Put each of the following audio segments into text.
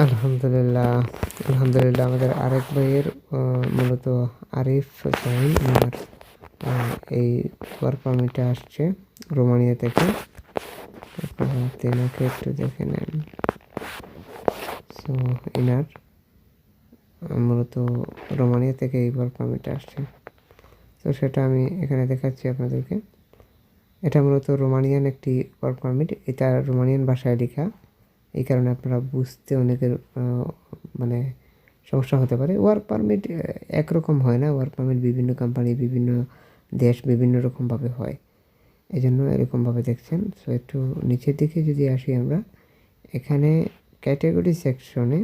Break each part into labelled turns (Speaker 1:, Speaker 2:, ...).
Speaker 1: আলহামদুলিল্লাহ আলহামদুলিল্লাহ আমাদের আরেক ভাইয়ের মূলত আরিফ হোসেন এই ওয়ার্ক পারমিটটা আসছে রোমানিয়া থেকে। তেনাকে একটু দেখে নেন। সো এনার মূলত রোমানিয়া থেকে এই ওয়ার্ক পারমিটটা আসছে। তো সেটা আমি এখানে দেখাচ্ছি আপনাদেরকে। এটা মূলত রোমানিয়ান একটি ওয়ার্ক পারমিট এটা রোমানিয়ান ভাষায় লেখা। এই কারণে আপনারা বুঝতে অনেকের মানে সমস্যা হতে পারে। ওয়ার্ক পারমিট একরকম হয় না। ওয়ার্ক পারমিট বিভিন্ন কোম্পানি, বিভিন্ন দেশ বিভিন্ন রকমভাবে হয়। এই জন্য এরকমভাবে দেখছেন। সো একটু নিচের দিকে যদি আসি আমরা, এখানে ক্যাটাগরি সেকশনে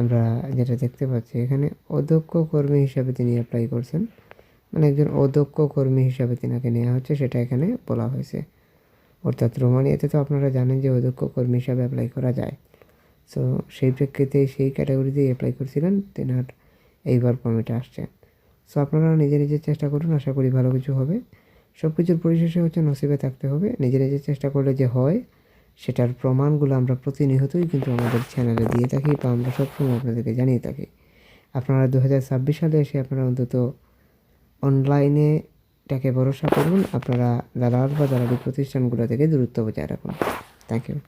Speaker 1: আমরা যেটা দেখতে পাচ্ছি, এখানে অধ্যক্ষ কর্মী হিসাবে তিনি অ্যাপ্লাই করছেন। মানে একজন অধ্যক্ষ কর্মী হিসাবে তিনাকে নেওয়া হচ্ছে, সেটা এখানে বলা হয়েছে। অর্থাৎ রোমানিয়াতে তো আপনারা জানেন যে অধ্যক্ষ কর্মী হিসাবে অ্যাপ্লাই করা যায়। সো সেই প্রেক্ষিতে সেই ক্যাটাগরিতেই অ্যাপ্লাই করছিলেন তেনার এইবার পারমিটে আসছে। সো আপনারা নিজে নিজের চেষ্টা করুন, আশা করি ভালো কিছু হবে। সব কিছুর পরিশেষে হচ্ছে নসিবে থাকতে হবে। নিজে নিজের চেষ্টা করলে যে হয়, সেটার প্রমাণগুলো আমরা প্রতিনিয়তই কিন্তু আমাদের চ্যানেলে দিয়ে থাকি বা আমরা সবসময় আপনাদেরকে জানিয়ে থাকি। আপনারা দু হাজার ছাব্বিশ সালে এসে আপনারা অন্তত অনলাইনে টাকে ভরসা করুন। আপনারা দালাল বা দালালি প্রতিষ্ঠানগুলো থেকে দূরত্ব বজায় রাখুন। Thank you